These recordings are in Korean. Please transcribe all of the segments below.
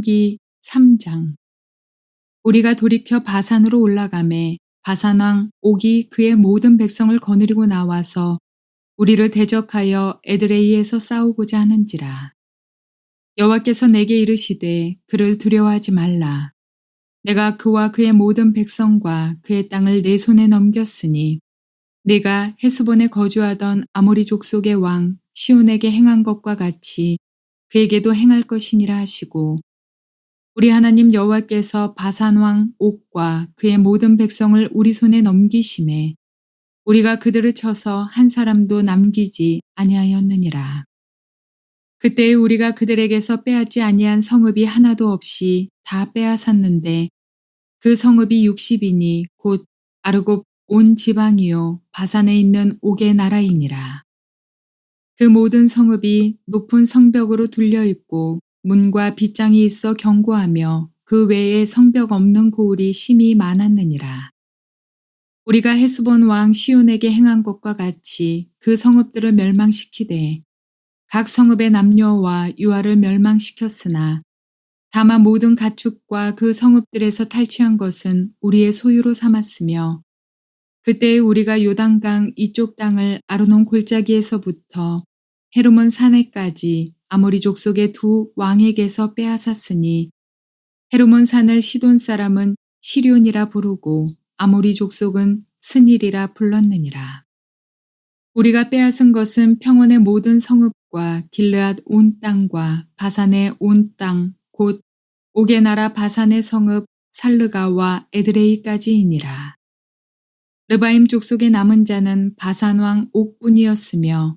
신명기 3장 우리가 돌이켜 바산으로 올라가매 바산왕 옥이 그의 모든 백성을 거느리고 나와서 우리를 대적하여 에드레이에서 싸우고자 하는지라. 여호와께서 내게 이르시되 그를 두려워하지 말라. 내가 그와 그의 모든 백성과 그의 땅을 내 손에 넘겼으니 내가 헤스본에 거주하던 아모리 족속의 왕 시온에게 행한 것과 같이 그에게도 행할 것이니라 하시고 우리 하나님 여호와께서 바산 왕 옥과 그의 모든 백성을 우리 손에 넘기심에 우리가 그들을 쳐서 한 사람도 남기지 아니하였느니라. 그때 우리가 그들에게서 빼앗지 아니한 성읍이 하나도 없이 다 빼앗았는데 그 성읍이 60이니 곧 아르곱 온 지방이요 바산에 있는 옥의 나라이니라. 그 모든 성읍이 높은 성벽으로 둘려 있고 문과 빗장이 있어 견고하며 그 외에 성벽 없는 고을이 심히 많았느니라. 우리가 헤스본 왕 시온에게 행한 것과 같이 그 성읍들을 멸망시키되 각 성읍의 남녀와 유아를 멸망시켰으나 다만 모든 가축과 그 성읍들에서 탈취한 것은 우리의 소유로 삼았으며 그때 우리가 요단강 이쪽 땅을 아르논 골짜기에서부터 헤르몬 산에까지 아모리 족속의 두 왕에게서 빼앗았으니 헤르몬 산을 시돈 사람은 시륜이라 부르고 아모리 족속은 스닐이라 불렀느니라. 우리가 빼앗은 것은 평원의 모든 성읍과 길르앗 온 땅과 바산의 온 땅, 곧 옥의 나라 바산의 성읍 살르가와 에드레이까지이니라. 르바임 족속의 남은 자는 바산 왕 옥뿐이었으며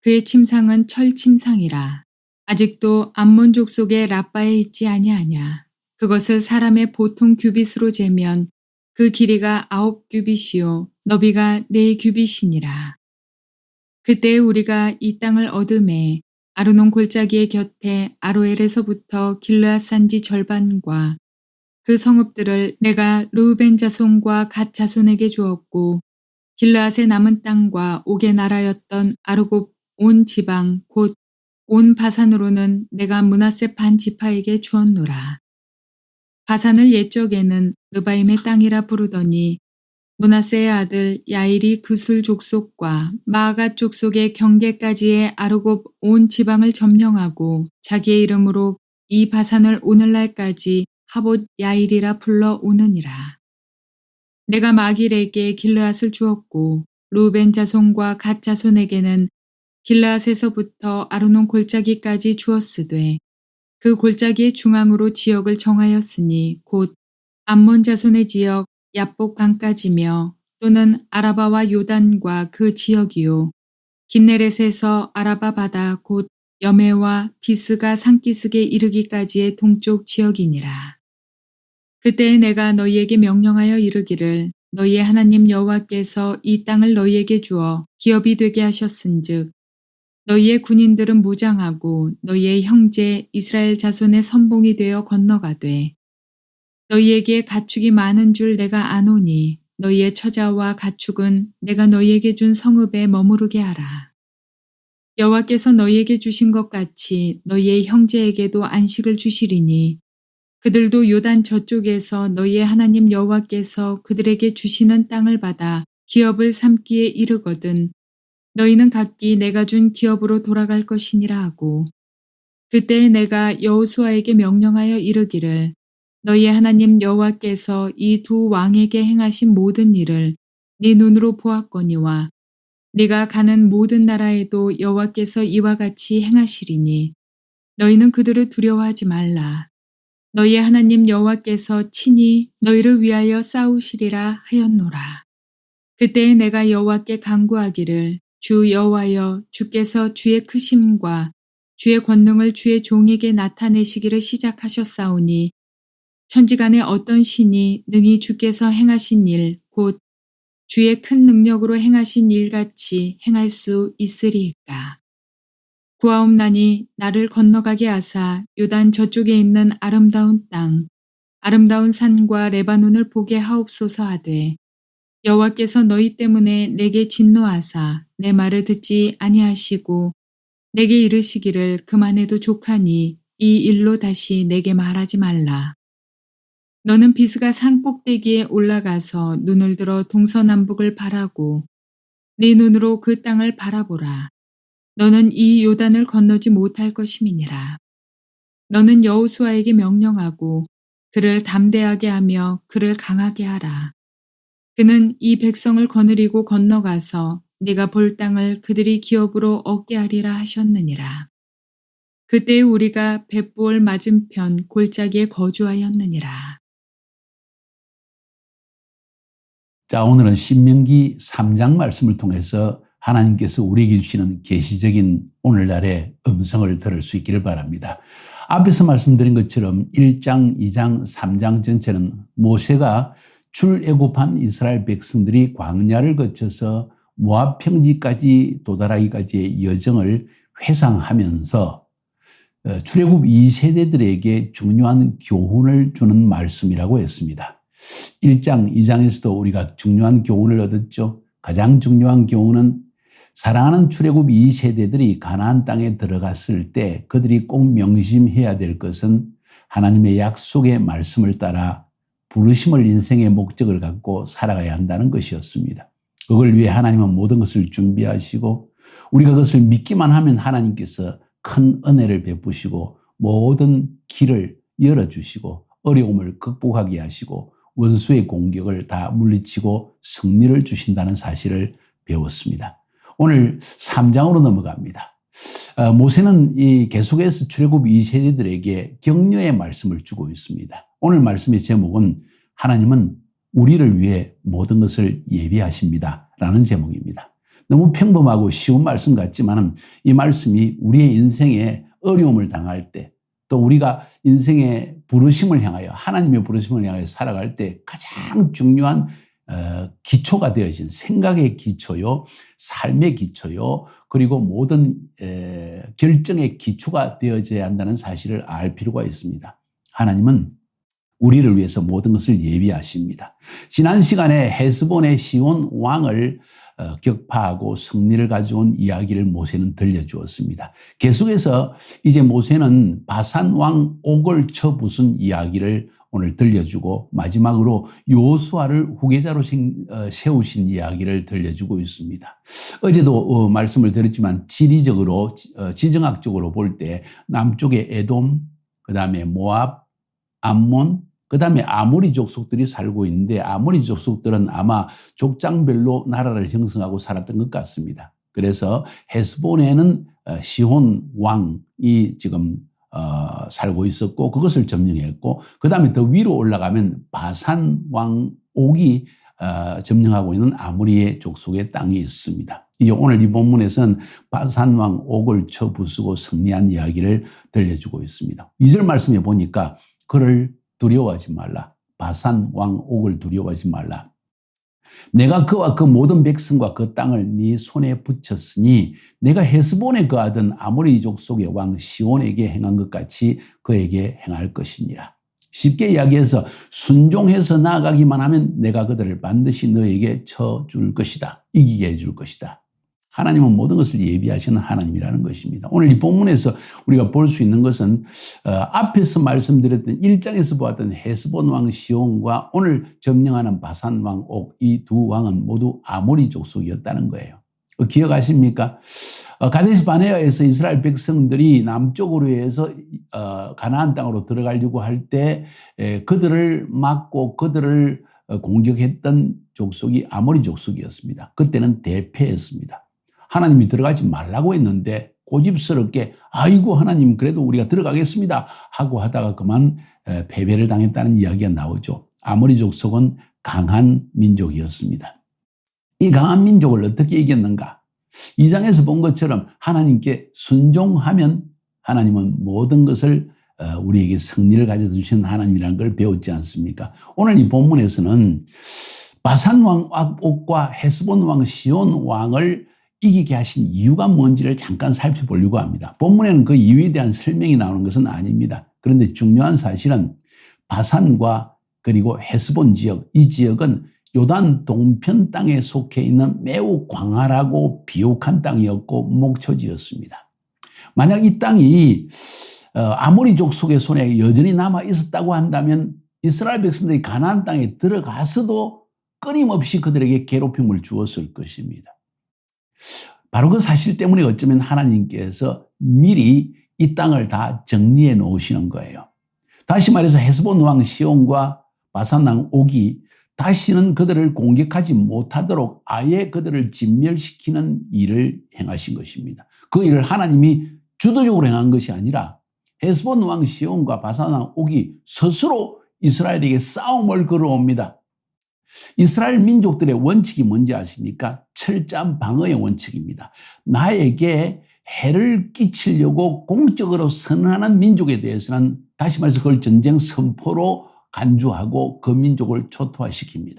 그의 침상은 철 침상이라. 아직도 암몬 족 속의 라빠에 있지 아니하냐. 그것을 사람의 보통 규빗으로 재면 그 길이가 아홉 규빗이요 너비가 네 규빗이니라. 그때 우리가 이 땅을 얻음에 아르논 골짜기의 곁에 아로엘에서부터 길르앗 산지 절반과 그 성읍들을 내가 르우벤 자손과 갓 자손에게 주었고 길르앗의 남은 땅과 옥의 나라였던 아르곱 온 지방 곧 온 바산으로는 내가 문하세 반 지파에게 주었노라. 바산을 옛적에는 르바임의 땅이라 부르더니 문하세의 아들 야일이 그술 족속과 마아가 족속의 경계까지의 아르곱 온 지방을 점령하고 자기의 이름으로 이 바산을 오늘날까지 하봇 야일이라 불러 오느니라. 내가 마길에게 길르앗을 주었고 루벤 자손과 갓 자손에게는 길라앗에서부터 아르논 골짜기까지 주었으되 그 골짜기의 중앙으로 지역을 정하였으니 곧 암몬 자손의 지역 야복 강까지며 또는 아라바와 요단과 그 지역이요 긴네렛에서 아라바 바다 곧 여메와 비스가 산기슭에 이르기까지의 동쪽 지역이니라. 그때 내가 너희에게 명령하여 이르기를 너희의 하나님 여호와께서 이 땅을 너희에게 주어 기업이 되게 하셨은즉 너희의 군인들은 무장하고 너희의 형제 이스라엘 자손의 선봉이 되어 건너가되 너희에게 가축이 많은 줄 내가 아노니 너희의 처자와 가축은 내가 너희에게 준 성읍에 머무르게 하라. 여호와께서 너희에게 주신 것 같이 너희의 형제에게도 안식을 주시리니 그들도 요단 저쪽에서 너희의 하나님 여호와께서 그들에게 주시는 땅을 받아 기업을 삼기에 이르거든 너희는 각기 내가 준 기업으로 돌아갈 것이니라 하고 그때 내가 여호수아에게 명령하여 이르기를 너희의 하나님 여호와께서 이 두 왕에게 행하신 모든 일을 네 눈으로 보았거니와 네가 가는 모든 나라에도 여호와께서 이와 같이 행하시리니 너희는 그들을 두려워하지 말라. 너희의 하나님 여호와께서 친히 너희를 위하여 싸우시리라 하였노라. 그때 내가 여호와께 간구하기를 주 여호와여 주께서 주의 크심과 주의 권능을 주의 종에게 나타내시기를 시작하셨사오니 천지간에 어떤 신이 능히 주께서 행하신 일 곧 주의 큰 능력으로 행하신 일같이 행할 수 있으리이까. 구하옵나니 나를 건너가게 하사 요단 저쪽에 있는 아름다운 땅 아름다운 산과 레바논을 보게 하옵소서 하되 여호와께서 너희 때문에 내게 진노하사 내 말을 듣지 아니하시고 내게 이르시기를 그만해도 족하니 이 일로 다시 내게 말하지 말라. 너는 비스가 산 꼭대기에 올라가서 눈을 들어 동서남북을 바라고 네 눈으로 그 땅을 바라보라. 너는 이 요단을 건너지 못할 것임이니라. 너는 여호수아에게 명령하고 그를 담대하게 하며 그를 강하게 하라. 그는 이 백성을 거느리고 건너가서 네가 볼 땅을 그들이 기업으로 얻게 하리라 하셨느니라. 그때 우리가 벳부올 맞은편 골짜기에 거주하였느니라. 자, 오늘은 신명기 3장 말씀을 통해서 하나님께서 우리에게 주시는 계시적인 오늘날의 음성을 들을 수 있기를 바랍니다. 앞에서 말씀드린 것처럼 1장, 2장, 3장 전체는 모세가 출애굽한 이스라엘 백성들이 광야를 거쳐서 모압 평지까지 도달하기까지의 여정을 회상하면서 어, 출애굽 2세대들에게 중요한 교훈을 주는 말씀이라고 했습니다. 1장, 2장에서도 우리가 중요한 교훈을 얻었죠. 가장 중요한 교훈은 사랑하는 출애굽 2세대들이 가나안 땅에 들어갔을 때 그들이 꼭 명심해야 될 것은 하나님의 약속의 말씀을 따라 부르심을 인생의 목적을 갖고 살아가야 한다는 것이었습니다. 그걸 위해 하나님은 모든 것을 준비하시고 우리가 그것을 믿기만 하면 하나님께서 큰 은혜를 베푸시고 모든 길을 열어주시고 어려움을 극복하게 하시고 원수의 공격을 다 물리치고 승리를 주신다는 사실을 배웠습니다. 오늘 3장으로 넘어갑니다. 어, 모세는 이 계속해서 출애굽 2세대들에게 격려의 말씀을 주고 있습니다. 오늘 말씀의 제목은 하나님은 우리를 위해 모든 것을 예비하십니다. 라는 제목입니다. 너무 평범하고 쉬운 말씀 같지만 이 말씀이 우리의 인생에 어려움을 당할 때 또 우리가 인생의 부르심을 향하여 하나님의 부르심을 향하여 살아갈 때 가장 중요한 어, 기초가 되어진 생각의 기초요, 삶의 기초요, 그리고 모든 결정의 기초가 되어져야 한다는 사실을 알 필요가 있습니다. 하나님은 우리를 위해서 모든 것을 예비하십니다. 지난 시간에 헤스본의 시온 왕을 어, 격파하고 승리를 가져온 이야기를 모세는 들려주었습니다. 계속해서 이제 모세는 바산 왕 옥을 쳐부순 이야기를 오늘 들려주고 마지막으로 요수아를 후계자로 어, 세우신 이야기를 들려주고 있습니다. 어제도 어, 말씀을 드렸지만 지리적으로 지정학적으로 볼 때 남쪽에 에돔, 그 다음에 모압, 암몬, 그 다음에 아모리 족속들이 살고 있는데 아모리 족속들은 아마 족장별로 나라를 형성하고 살았던 것 같습니다. 그래서 헤스본에는 어, 시혼 왕이 지금 어, 살고 있었고 그것을 점령했고 그 다음에 더 위로 올라가면 바산 왕 옥이 어, 점령하고 있는 아무리의 족속의 땅이 있습니다. 이제 오늘 이 본문에서는 바산 왕 옥을 쳐 부수고 승리한 이야기를 들려주고 있습니다. 이절 말씀에 보니까 그를 두려워하지 말라. 바산 왕 옥을 두려워하지 말라. 내가 그와 그 모든 백성과 그 땅을 네 손에 붙였으니 내가 헤스본에 거하던 아모리 족속의 왕 시온에게 행한 것 같이 그에게 행할 것이니라. 쉽게 이야기해서 순종해서 나아가기만 하면 내가 그들을 반드시 너에게 쳐줄 것이다. 이기게 해줄 것이다. 하나님은 모든 것을 예비하시는 하나님이라는 것입니다. 오늘 이 본문에서 우리가 볼 수 있는 것은 어, 앞에서 말씀드렸던 1장에서 보았던 헤스본 왕 시온과 오늘 점령하는 바산 왕 옥 이 두 왕은 모두 아모리 족속이었다는 거예요. 어, 기억하십니까? 어, 가데스 바네아에서 이스라엘 백성들이 남쪽으로 해서 가나안 땅으로 들어가려고 할 때 그들을 막고 그들을 공격했던 족속이 아모리 족속이었습니다. 그때는 대패했습니다. 하나님이 들어가지 말라고 했는데 고집스럽게 아이고 하나님 그래도 우리가 들어가겠습니다 하고 하다가 그만 패배를 당했다는 이야기가 나오죠. 아모리 족속은 강한 민족이었습니다. 이 강한 민족을 어떻게 이겼는가? 이 장에서 본 것처럼 하나님께 순종하면 하나님은 모든 것을 어, 우리에게 승리를 가져다 주시는 하나님이라는 걸 배웠지 않습니까? 오늘 이 본문에서는 바산 왕 옥과 헤스본 왕 시온 왕을 이기게 하신 이유가 뭔지를 잠깐 살펴보려고 합니다. 본문에는 그 이유에 대한 설명이 나오는 것은 아닙니다. 그런데 중요한 사실은 바산과 그리고 헤스본 지역, 이 지역은 요단 동편 땅에 속해 있는 매우 광활하고 비옥한 땅이었고 목초지였습니다. 만약 이 땅이 어, 아모리 족 속의 손에 여전히 남아 있었다고 한다면 이스라엘 백성들이 가나안 땅에 들어가서도 끊임없이 그들에게 괴롭힘을 주었을 것입니다. 바로 그 사실 때문에 어쩌면 하나님께서 미리 이 땅을 다 정리해 놓으시는 거예요. 다시 말해서 헤스본 왕 시온과 바산 왕 옥이 다시는 그들을 공격하지 못하도록 아예 그들을 진멸시키는 일을 행하신 것입니다. 그 일을 하나님이 주도적으로 행한 것이 아니라 헤스본 왕 시온과 바산 왕 옥이 스스로 이스라엘에게 싸움을 걸어옵니다. 이스라엘 민족들의 원칙이 뭔지 아십니까? 철저한 방어의 원칙입니다. 나에게 해를 끼치려고 공적으로 선언하는 민족에 대해서는 다시 말해서 그걸 전쟁 선포로 간주하고 그 민족을 초토화시킵니다.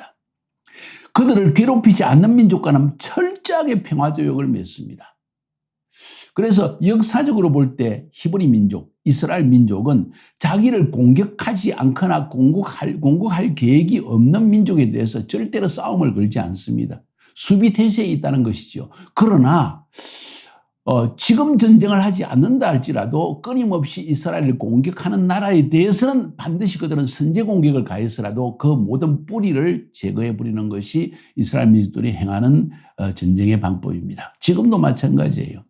그들을 괴롭히지 않는 민족과는 철저하게 평화조약을 맺습니다. 그래서 역사적으로 볼 때 히브리 민족, 이스라엘 민족은 자기를 공격하지 않거나 공격할, 공격할 계획이 없는 민족에 대해서 절대로 싸움을 걸지 않습니다. 수비 태세에 있다는 것이죠. 그러나 어, 지금 전쟁을 하지 않는다 할지라도 끊임없이 이스라엘을 공격하는 나라에 대해서는 반드시 그들은 선제 공격을 가해서라도 그 모든 뿌리를 제거해 버리는 것이 이스라엘 민족들이 행하는 어, 전쟁의 방법입니다. 지금도 마찬가지예요.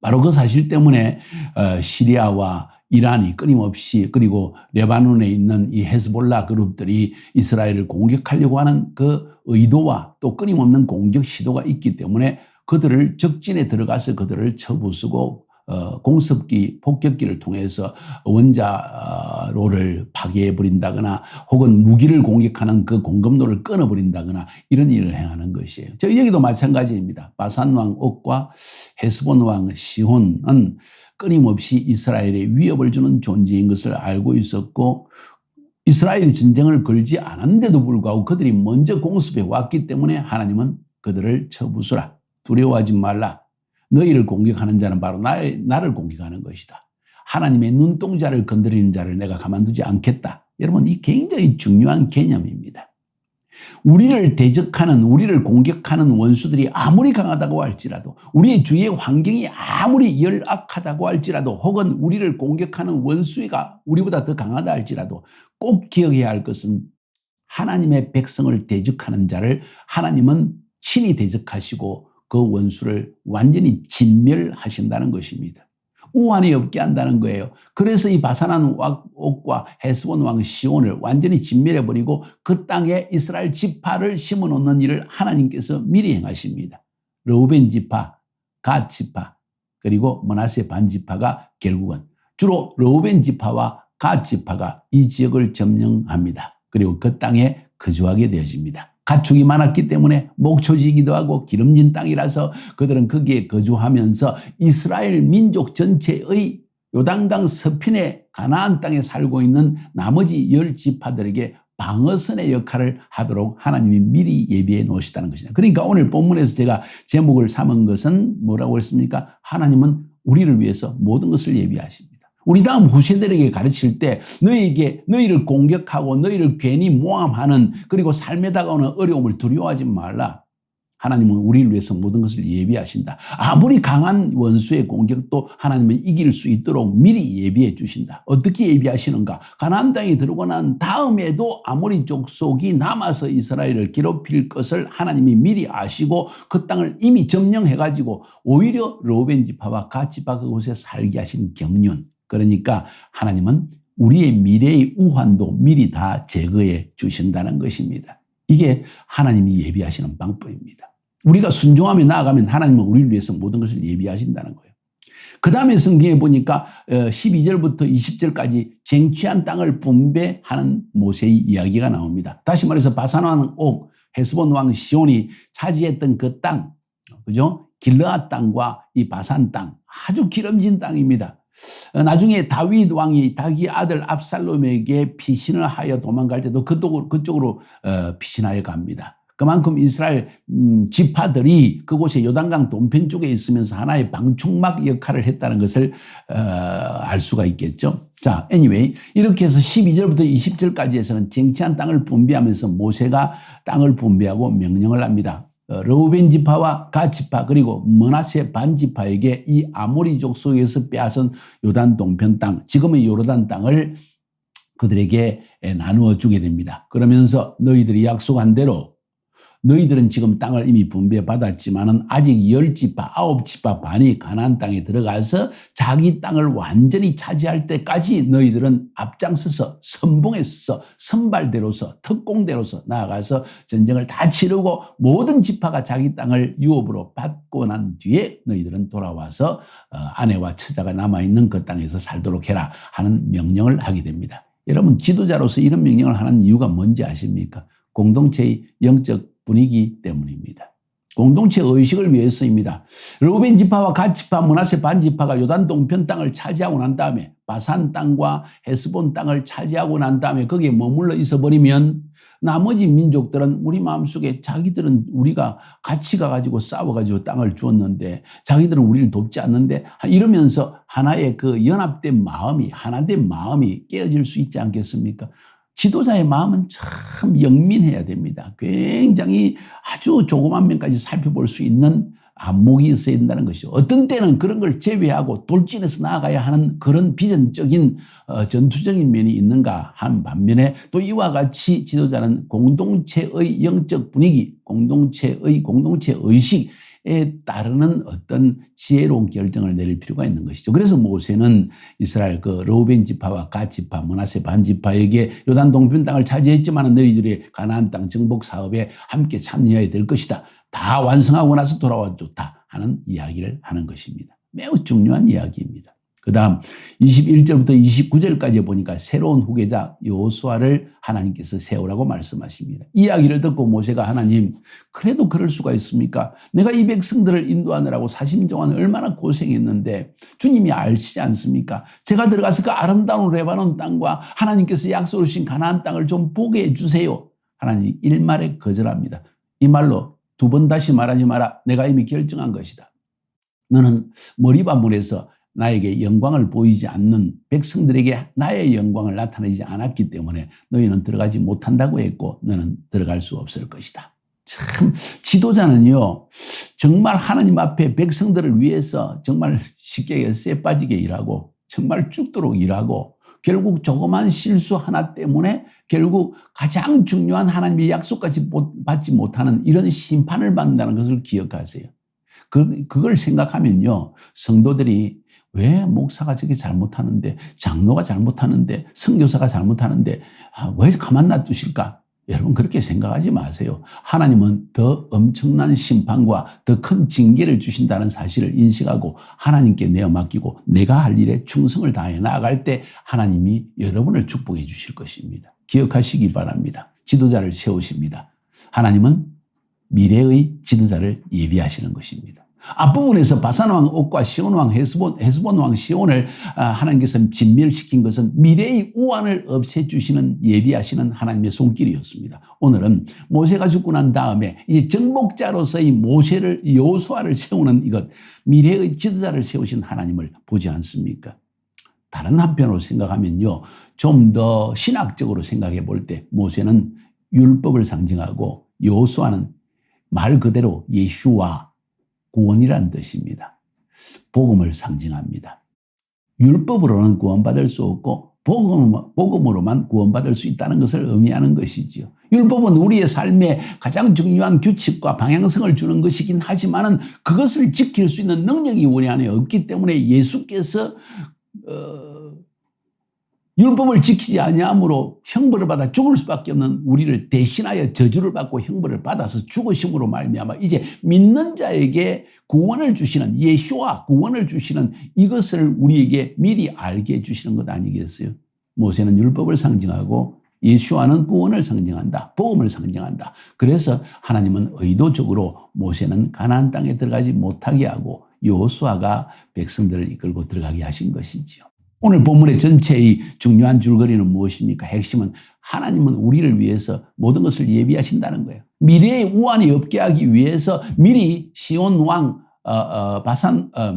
바로 그 사실 때문에 어, 시리아와 이란이 끊임없이 그리고 레바논에 있는 이 헤즈볼라 그룹들이 이스라엘을 공격하려고 하는 그 의도와 또 끊임없는 공격 시도가 있기 때문에 그들을 적진에 들어가서 그들을 쳐부수고 어, 공습기, 폭격기를 통해서 원자로를 파괴해 버린다거나 혹은 무기를 공격하는 그 공급로를 끊어 버린다거나 이런 일을 행하는 것이에요. 저 여기도 마찬가지입니다. 바산 왕 옥과 헤스본 왕 시혼은 끊임없이 이스라엘에 위협을 주는 존재인 것을 알고 있었고 이스라엘이 전쟁을 걸지 않았는데도 불구하고 그들이 먼저 공습해 왔기 때문에 하나님은 그들을 쳐부수라. 두려워하지 말라. 너희를 공격하는 자는 바로 나의, 나를 공격하는 것이다. 하나님의 눈동자를 건드리는 자를 내가 가만두지 않겠다. 여러분, 이 굉장히 중요한 개념입니다. 우리를 대적하는, 우리를 공격하는 원수들이 아무리 강하다고 할지라도, 우리의 주위의 환경이 아무리 열악하다고 할지라도, 혹은 우리를 공격하는 원수가 우리보다 더 강하다 할지라도, 꼭 기억해야 할 것은 하나님의 백성을 대적하는 자를 하나님은 친히 대적하시고 그 원수를 완전히 진멸하신다는 것입니다. 우환이 없게 한다는 거예요. 그래서 이 바산한 옥과 헤스본 왕 시온을 완전히 진멸해버리고 그 땅에 이스라엘 지파를 심어놓는 일을 하나님께서 미리 행하십니다. 르우벤 지파, 갓 지파, 그리고 머나세 반 지파가 결국은 주로 르우벤 지파와 갓 지파가 이 지역을 점령합니다. 그리고 그 땅에 거주하게 되어집니다. 가축이 많았기 때문에 목초지기도 하고 기름진 땅이라서 그들은 거기에 거주하면서 이스라엘 민족 전체의 요단강 서편의 가나안 땅에 살고 있는 나머지 열 지파들에게 방어선의 역할을 하도록 하나님이 미리 예비해 놓으시다는 것이다. 그러니까 오늘 본문에서 제가 제목을 삼은 것은 뭐라고 했습니까? 하나님은 우리를 위해서 모든 것을 예비하십니다. 우리 다음 후세들에게 가르칠 때 너희에게 너희를 공격하고 너희를 괜히 모함하는 그리고 삶에 다가오는 어려움을 두려워하지 말라. 하나님은 우리를 위해서 모든 것을 예비하신다. 아무리 강한 원수의 공격도 하나님은 이길 수 있도록 미리 예비해 주신다. 어떻게 예비하시는가? 가나안 땅에 들어오고 난 다음에도 아모리 족속이 남아서 이스라엘을 괴롭힐 것을 하나님이 미리 아시고 그 땅을 이미 점령해 가지고 오히려 로벤 지파와 가 지파 그곳에 살게 하신 경륜. 그러니까 하나님은 우리의 미래의 우환도 미리 다 제거해 주신다는 것입니다. 이게 하나님이 예비하시는 방법입니다. 우리가 순종하며 나아가면 하나님은 우리를 위해서 모든 것을 예비하신다는 거예요. 그 다음에 성경에 보니까 12절부터 어, 20절까지 쟁취한 땅을 분배하는 모세의 이야기가 나옵니다. 다시 말해서 바산왕 옥, 헤스본 왕 시온이 차지했던 그 땅, 그죠? 길르아 땅과 이 바산 땅, 아주 기름진 땅입니다. 어, 나중에 다윗 왕이 자기 아들 압살롬에게 피신을 하여 도망갈 때도 그쪽으로, 그쪽으로 어, 피신하여 갑니다. 그만큼 이스라엘 음, 지파들이 그곳에 요단강 동편 쪽에 있으면서 하나의 방충막 역할을 했다는 것을 어, 알 수가 있겠죠. 자, anyway 이렇게 해서 12절부터 20절까지에서는 쟁취한 땅을 분배하면서 모세가 땅을 분배하고 명령을 합니다. 어, 르우벤 지파와 가 지파 그리고 머나세 반 지파에게 이 아모리 족 속에서 빼앗은 요단 동편 땅 지금의 요르단 땅을 그들에게 나누어 주게 됩니다. 그러면서 너희들이 약속한 대로 너희들은 지금 땅을 이미 분배받았지만은 아직 열 지파, 아홉 지파 반이 가나안 땅에 들어가서 자기 땅을 완전히 차지할 때까지 너희들은 앞장서서 선봉에서 선발대로서 특공대로서 나아가서 전쟁을 다 치르고 모든 지파가 자기 땅을 유업으로 받고 난 뒤에 너희들은 돌아와서 어, 아내와 처자가 남아 있는 그 땅에서 살도록 해라 하는 명령을 하게 됩니다. 여러분 지도자로서 이런 명령을 하는 이유가 뭔지 아십니까? 공동체의 영적 분위기 때문입니다. 공동체 의식을 위해서입니다. 루벤 지파와 갓 지파, 문하세 반 지파가 요단 동편 땅을 차지하고 난 다음에 바산 땅과 헤스본 땅을 차지하고 난 다음에 거기에 머물러 있어 버리면 나머지 민족들은 우리 마음속에 자기들은 우리가 같이 가가지고 싸워가지고 땅을 주었는데 자기들은 우리를 돕지 않는데 이러면서 하나의 그 연합된 마음이 하나된 마음이 깨어질 수 있지 않겠습니까? 지도자의 마음은 참 영민해야 됩니다. 굉장히 아주 조그만 면까지 살펴볼 수 있는 안목이 있어야 된다는 것이죠. 어떤 때는 그런 걸 제외하고 돌진해서 나아가야 하는 그런 비전적인 어, 전투적인 면이 있는가 한 반면에 또 이와 같이 지도자는 공동체의 영적 분위기, 공동체의 공동체 의식 에 따르는 어떤 지혜로운 결정을 내릴 필요가 있는 것이죠. 그래서 모세는 이스라엘 그 로벤 지파와 가 지파, 문하세 반 지파에게 요단 동편 땅을 차지했지만 너희들이 가나안 땅 정복 사업에 함께 참여해야 될 것이다. 다 완성하고 나서 돌아와 좋다 하는 이야기를 하는 것입니다. 매우 중요한 이야기입니다. 그 다음 21절부터 29절까지 보니까 새로운 후계자 요수아를 하나님께서 세우라고 말씀하십니다. 이야기를 듣고 모세가 하나님 그래도 그럴 수가 있습니까? 내가 이 백성들을 인도하느라고 40년 동안 얼마나 고생했는데 주님이 아시지 않습니까? 제가 들어가서 그 아름다운 레바논 땅과 하나님께서 약속을 주신 가나안 땅을 좀 보게 해주세요. 하나님 일말에 거절합니다. 이 말로 두 번 다시 말하지 마라. 내가 이미 결정한 것이다. 너는 머리반물에서 나에게 영광을 보이지 않는 백성들에게 나의 영광을 나타내지 않았기 때문에 너희는 들어가지 못한다고 했고 너는 들어갈 수 없을 것이다. 참 지도자는요 정말 하나님 앞에 백성들을 위해서 정말 쉽게 쎄 빠지게 일하고 정말 죽도록 일하고 결국 조그만 실수 하나 때문에 결국 가장 중요한 하나님의 약속까지 받지 못하는 이런 심판을 받는다는 것을 기억하세요. 그, 그걸 생각하면요 성도들이 왜 목사가 저게 잘못하는데 장로가 잘못하는데 선교사가 잘못하는데 아, 왜 가만 놔두실까? 여러분 그렇게 생각하지 마세요. 하나님은 더 엄청난 심판과 더 큰 징계를 주신다는 사실을 인식하고 하나님께 내어 맡기고 내가 할 일에 충성을 다해 나아갈 때 하나님이 여러분을 축복해 주실 것입니다. 기억하시기 바랍니다. 지도자를 세우십니다. 하나님은 미래의 지도자를 예비하시는 것입니다. 앞부분에서 바산왕 옥과 시온왕 헤스본, 헤스본왕 시온을 아, 하나님께서 진멸시킨 것은 미래의 우환을 없애주시는 예비하시는 하나님의 손길이었습니다. 오늘은 모세가 죽고 난 다음에 이 정복자로서의 모세를 요수아를 세우는 이것 미래의 지도자를 세우신 하나님을 보지 않습니까? 다른 한편으로 생각하면요. 좀 더 신학적으로 생각해 볼 때 모세는 율법을 상징하고 요수아는 말 그대로 예수와 구원이란 뜻입니다. 복음을 상징합니다. 율법으로는 구원받을 수 없고 복음, 복음으로만 구원받을 수 있다는 것을 의미하는 것이지요. 율법은 우리의 삶에 가장 중요한 규칙과 방향성을 주는 것이긴 하지만은 그것을 지킬 수 있는 능력이 우리 안에 없기 때문에 예수께서 어, 율법을 지키지 아니함으로 형벌을 받아 죽을 수밖에 없는 우리를 대신하여 저주를 받고 형벌을 받아서 죽으심으로 말미암아 이제 믿는 자에게 구원을 주시는 예수와 구원을 주시는 이것을 우리에게 미리 알게 해 주시는 것 아니겠어요? 모세는 율법을 상징하고 예수와는 구원을 상징한다. 복음을 상징한다. 그래서 하나님은 의도적으로 모세는 가나안 땅에 들어가지 못하게 하고 요수아가 백성들을 이끌고 들어가게 하신 것이지요. 오늘 본문의 전체의 중요한 줄거리는 무엇입니까? 핵심은 하나님은 우리를 위해서 모든 것을 예비하신다는 거예요. 미래의 우환이 없게 하기 위해서 미리 시온 왕 어, 어, 바산 어,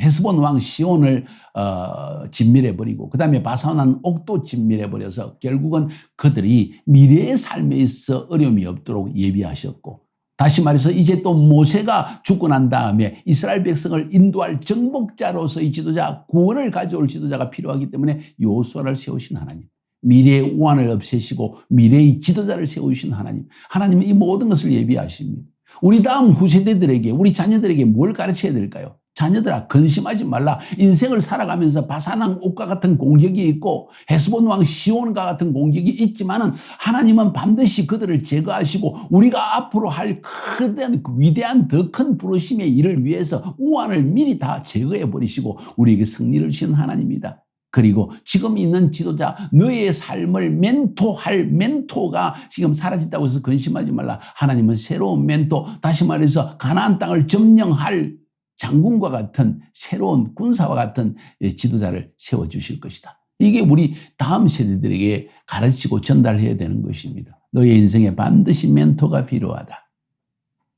헤스본 왕 시온을 어, 진멸해 버리고 그 다음에 바산한 옥도 진멸해 버려서 결국은 그들이 미래의 삶에 있어 어려움이 없도록 예비하셨고 다시 말해서 이제 또 모세가 죽고 난 다음에 이스라엘 백성을 인도할 정복자로서의 지도자, 구원을 가져올 지도자가 필요하기 때문에 요수아를 세우신 하나님. 미래의 우환을 없애시고 미래의 지도자를 세우신 하나님. 하나님은 이 모든 것을 예비하십니다. 우리 다음 후세대들에게, 우리 자녀들에게 뭘 가르쳐야 될까요? 자녀들아 근심하지 말라. 인생을 살아가면서 바사낭 옥과 같은 공격이 있고 헤스본 왕 시온과 같은 공격이 있지만은 하나님은 반드시 그들을 제거하시고 우리가 앞으로 할 크된 위대한 더 큰 부르심의 일을 위해서 우환을 미리 다 제거해 버리시고 우리에게 승리를 주신 하나님이다. 그리고 지금 있는 지도자 너의 삶을 멘토할 멘토가 지금 사라졌다고 해서 근심하지 말라. 하나님은 새로운 멘토 다시 말해서 가나안 땅을 점령할 장군과 같은 새로운 군사와 같은 지도자를 세워 주실 것이다. 이게 우리 다음 세대들에게 가르치고 전달해야 되는 것입니다. 너의 인생에 반드시 멘토가 필요하다.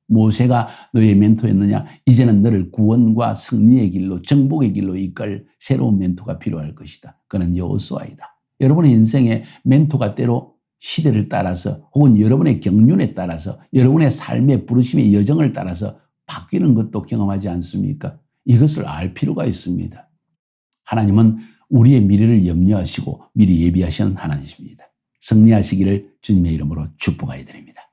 모세가 너의 멘토였느냐? 이제는 너를 구원과 승리의 길로 정복의 길로 이끌 새로운 멘토가 필요할 것이다. 그는 여호수아이다. 여러분의 인생에 멘토가 때로 시대를 따라서 혹은 여러분의 경륜에 따라서 여러분의 삶의 부르심의 여정을 따라서 바뀌는 것도 경험하지 않습니까? 이것을 알 필요가 있습니다. 하나님은 우리의 미래를 염려하시고 미리 예비하시는 하나님이십니다. 승리하시기를 주님의 이름으로 축복하여 드립니다.